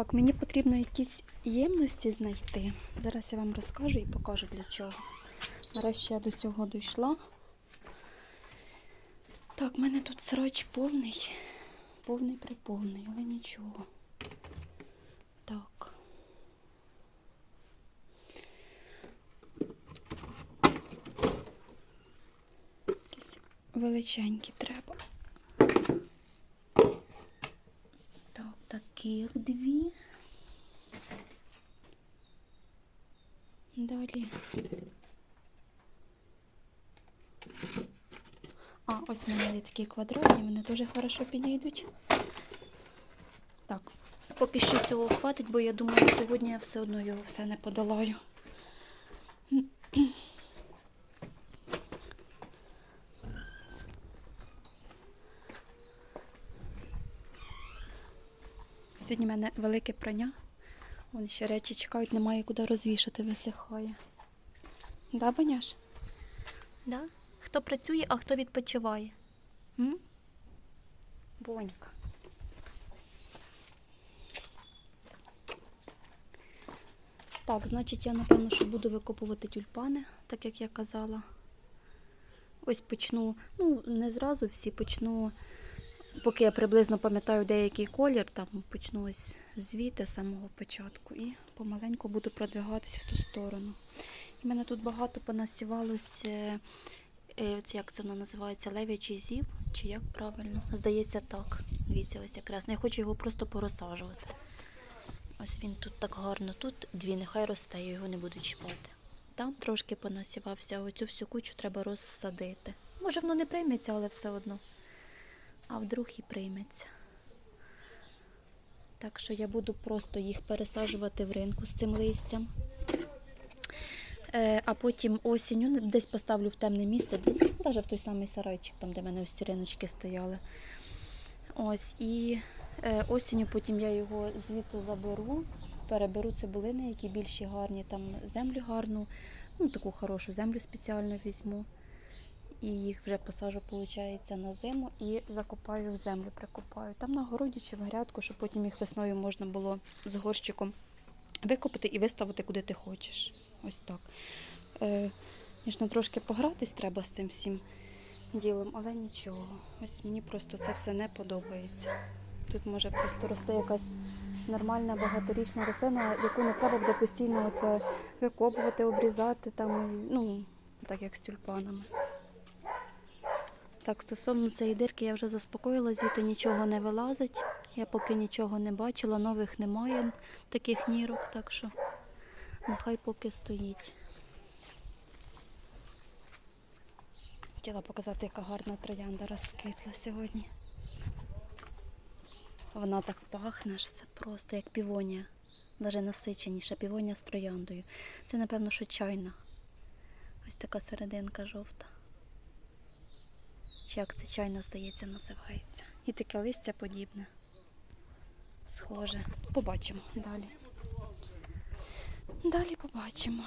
Так, мені потрібно якісь ємності знайти. Зараз я вам розкажу і покажу для чого. Нарешті я до цього дійшла. Так, в мене тут срач повний. Повний приповний, але нічого. Так. Якісь величенькі треба. Так, таких дві. Далі. А, ось такі квадратні, вони дуже хорошо підійдуть. Так, поки що цього хватить, бо я думаю, сьогодні я все одно його все не подолаю. Сьогодні в мене велике прання. Вон ще речі чекають, немає куди розвішати, висихає. Да, Баняш? Да? Хто працює, а хто відпочиває? Бонька. Так, значить, я напевно, що буду викопувати тюльпани, так як я казала. Ось почну, ну, не зразу всі почну, поки я приблизно пам'ятаю деякий колір, там почну ось звідти з самого початку і помаленьку буду продвигатись в ту сторону. І мене тут багато понасівалося, е, як це воно називається, лев'ячий зів, чи як правильно? Здається, так. Дивіться, ось якраз. Ну, Я хочу його просто порозсаджувати. Ось він тут так гарно. Тут дві, нехай росте, я його не буду чіпати. Там трошки понасівався, а оцю всю кучу треба розсадити. Може, воно не прийметься, але все одно. А вдруг і прийметься. Так що я буду просто їх пересаджувати в ринку з цим листям. Е, а потім осінню десь поставлю в темне місце, навіть в той самий сарайчик, там, де в мене ось ці риночки стояли. Ось, і е, осінню потім я його звідти заберу, переберу цибулини, які більші гарні, там землю гарну, ну таку хорошу землю спеціально візьму. І їх вже посажу, виходить, на зиму і закопаю в землю, прикопаю. Там на городі чи в грядку, щоб потім їх весною можна було з горщиком викопати і виставити куди ти хочеш. Ось так. Е, Звісно, трошки погратись треба з цим всім ділом, але нічого. Ось мені просто це все не подобається. Тут може просто рости якась нормальна багаторічна рослина, яку не треба буде постійно оце викопувати, обрізати, там, ну, так як з тюльпанами. Так, стосовно цієї дирки я вже заспокоїла, звідти нічого не вилазить. Я поки нічого не бачила, нових немає таких нірок, так що нехай поки стоїть. Хотіла показати, яка гарна троянда розквітла сьогодні. Вона так пахне, що це просто як півонія. Навіть насиченіша півонія з трояндою. Це, напевно, що чайна. Ось така серединка жовта. Чи як це чайна, здається, називається. І таке листя подібне. Схоже. Побачимо далі. Далі побачимо.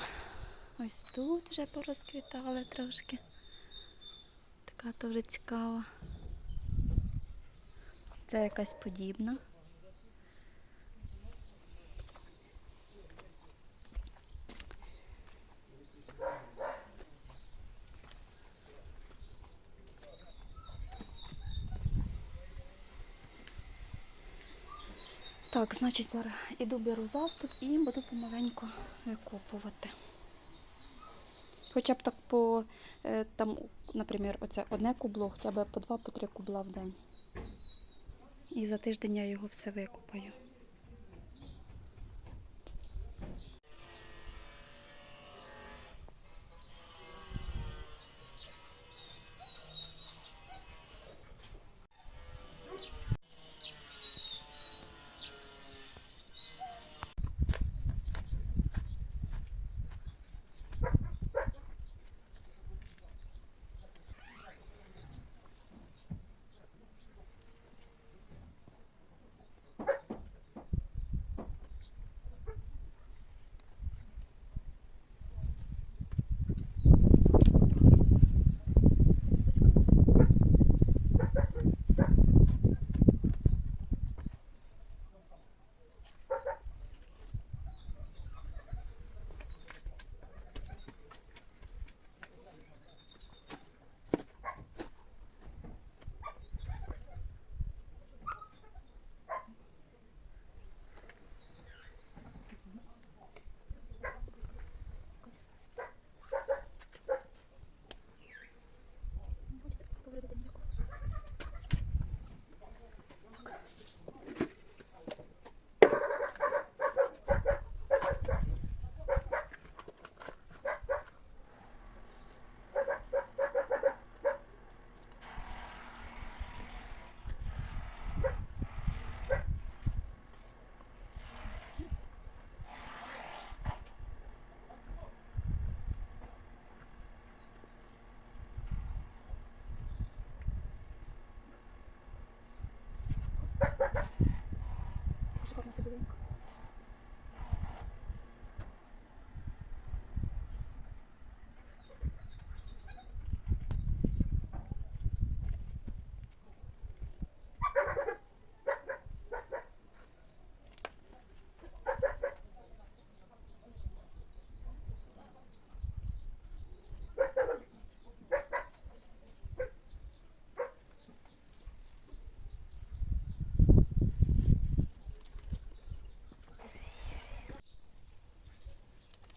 Ось тут вже порозквітали трошки. Така дуже цікава. Це якась подібна. Так, значить, зараз іду беру заступ і буду помаленьку викопувати. Хоча б так по, е, там, наприклад, оце одне кубло, хоча б по два, по три кубла в день. І за тиждень я його все викопаю.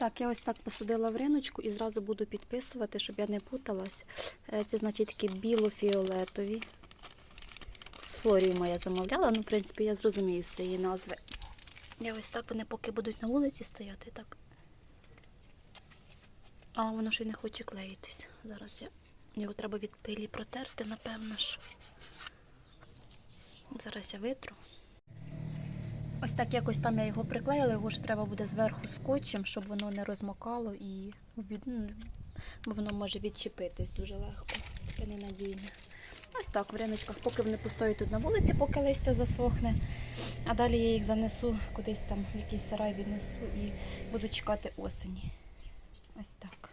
Так, я ось так посадила в риночку і зразу буду підписувати, щоб я не путалась. Е, Це значить такі біло-фіолетові. З флоріума я замовляла, ну, в принципі, я зрозумію з цієї назви. Я ось так вони поки будуть на вулиці стояти, так. А воно ще й не хоче клеїтись. Зараз я його треба від пилі протерти, напевно ж. Зараз я витру. Ось так якось там я його приклеїла, його ж треба буде зверху скотчем, щоб воно не розмокало і від... ну, воно може відчепитись дуже легко. Таке ненадійне. Ось так, в риночках, поки вони постоять тут на вулиці, поки листя засохне. А далі я їх занесу кудись там, в якийсь сарай віднесу і буду чекати осені. Ось так.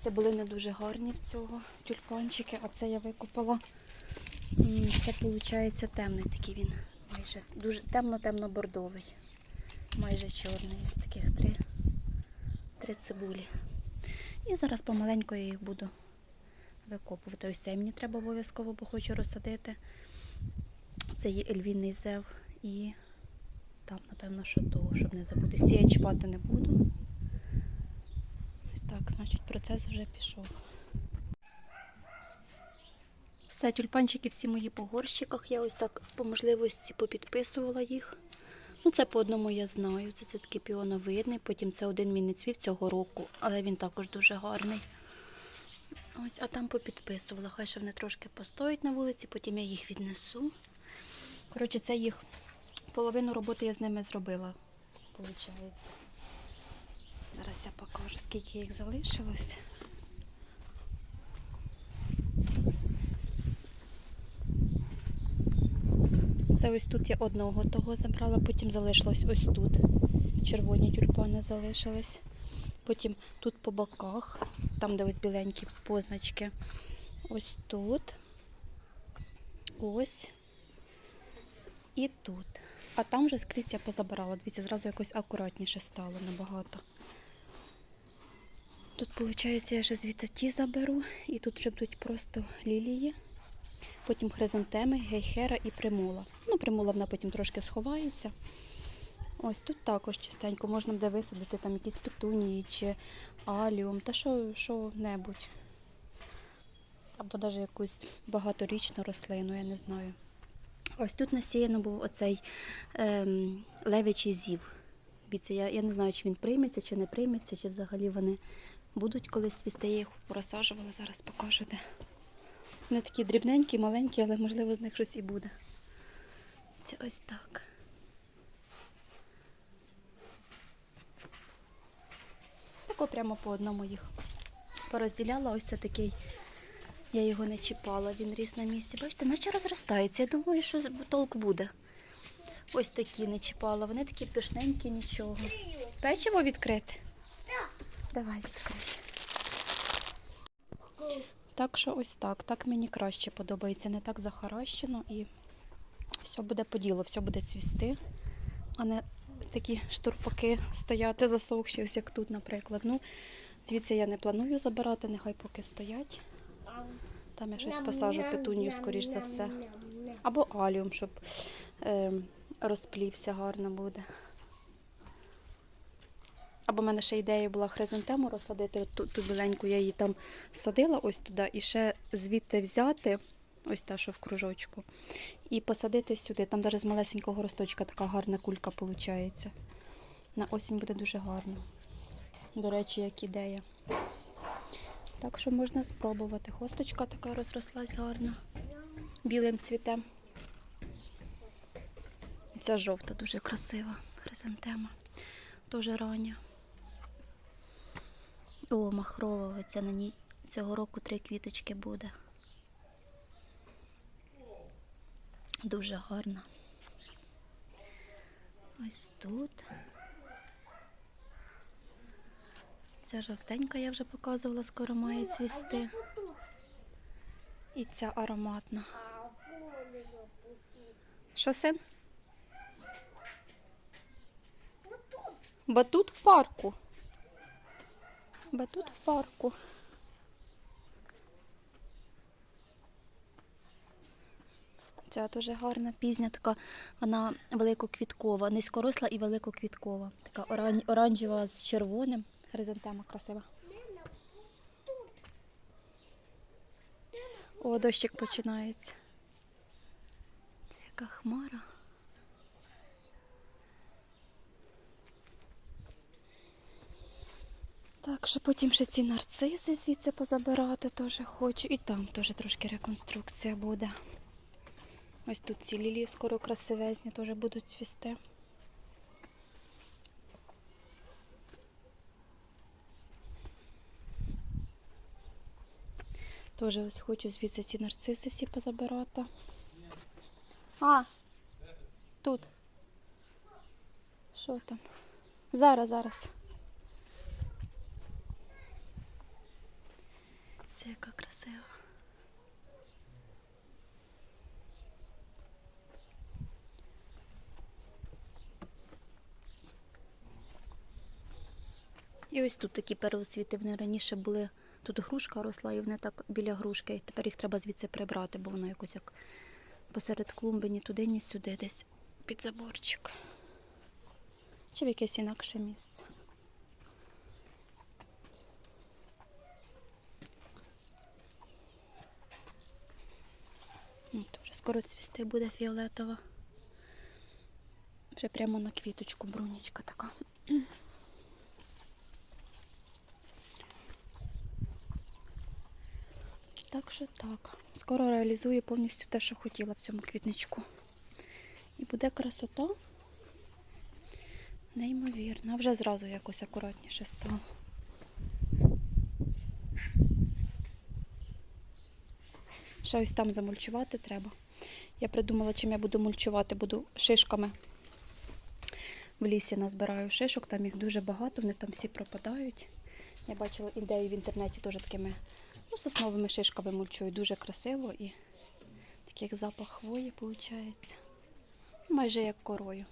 Це були не дуже гарні в цього тюльпанчики, а це я викупила. Це виходить темний такий він. Майже дуже темно-темно-бордовий. Майже чорний. Ось таких три, три цибулі. І зараз помаленьку я їх буду викопувати. Ось цей мені треба обов'язково, бо хочу розсадити. Це є ельвінний зев і там, напевно, що того, щоб не забути. Сі я чіпати не буду. Ось так, значить, процес вже пішов. Все, тюльпанчики всі мої по горщиках. Я ось так по можливості попідписувала їх. Ну, це по одному я знаю. Це, це такий піоновидний. Потім це один мій не цвів цього року, але він також дуже гарний. Ось, а там попідписувала. Хай ще вони трошки постоять на вулиці, потім я їх віднесу. Коротше, це їх половину роботи я з ними зробила. Получається. Зараз я покажу, скільки їх залишилось. Це ось тут я одного того забрала, потім залишилось ось тут. Червоні тюльпани залишились. Потім тут по боках, там, де ось біленькі позначки. Ось тут. Ось. І тут. А там вже скрізь я позабирала. Дивіться, зразу якось акуратніше стало набагато. Тут, виходить, я вже звідти ті заберу, і тут вже будуть просто лілії. Потім хризантеми, гейхера і примула. Ну, примула вона потім трошки сховається. Ось тут також чистенько можна буде висадити там якісь петунії чи аліум, та що, що небудь. Або навіть якусь багаторічну рослину, я не знаю. Ось тут насіяно був оцей ем, левичий зів. Я, я не знаю, чи він прийметься, чи не прийметься, чи взагалі вони будуть колись цвісти. Я їх порозсаджувала, зараз покажу де. Вони такі дрібненькі, маленькі, але можливо з них щось і буде. Це ось так. Тако прямо по одному їх порозділяла. Ось це такий. Я його не чіпала, він ріс на місці. Бачите, наче розростається. Я думаю, що толк буде. Ось такі не чіпала. Вони такі пишненькі, нічого. Печиво відкрити? Давай відкрий. Так що ось так. Так мені краще подобається. Не так захаращено і все буде по ділу, все буде цвісти, а не такі штурпаки стояти засохші, ось як тут, наприклад. Ну, звідси я не планую забирати, нехай поки стоять. Там я щось посажу петунію, скоріш за все. Або аліум, щоб е, розплівся гарно буде. Або в мене ще ідея була хризантему розсадити. Ту, ту біленьку я її там садила ось туди і ще звідти взяти, ось та, що в кружочку, і посадити сюди. Там навіть з малесенького росточка така гарна кулька виходить. На осінь буде дуже гарно. До речі, як ідея. Так що можна спробувати. Хосточка така розрослась гарно. Білим цвітем. Ця жовта дуже красива хризантема. Дуже рання. О, махрова, оця на ній цього року три квіточки буде. Дуже гарна. Ось тут. Ця жовтенька я вже показувала, скоро має цвісти. І ця ароматна. Що, син? Батут в парку. Батут в парку. Ця дуже гарна, пізня така, вона великоквіткова, низькоросла і великоквіткова. Така оран... оранжева з червоним. Хризантема красива. О, дощик починається. Це яка хмара. Так, що потім ще ці нарциси звідси позабирати теж хочу. І там теж трошки реконструкція буде. Ось тут ці лілії скоро красивезні теж будуть цвісти. Теж ось хочу звідси ці нарциси всі позабирати. А, тут. Що там? Зараз, зараз. Це яка красива. І ось тут такі первоцвіти, вони раніше були. Тут грушка росла, і вони так біля грушки. І тепер їх треба звідси прибрати, бо воно якось як посеред клумби ні туди, ні сюди, десь під заборчик. Чи в якесь інакше місце. Вже скоро цвісти буде фіолетова. Вже прямо на квіточку брунічка така. Так що так. Скоро реалізую повністю те, що хотіла в цьому квітничку. І буде красота. Неймовірно. Вже зразу якось акуратніше стало. Ще ось там замульчувати треба. Я придумала, чим я буду мульчувати. Буду шишками. В лісі назбираю шишок, там їх дуже багато, вони там всі пропадають. Я бачила ідею в інтернеті теж такими ну, сосновими шишками мульчую. Дуже красиво і такий запах хвої виходить. Майже як корою.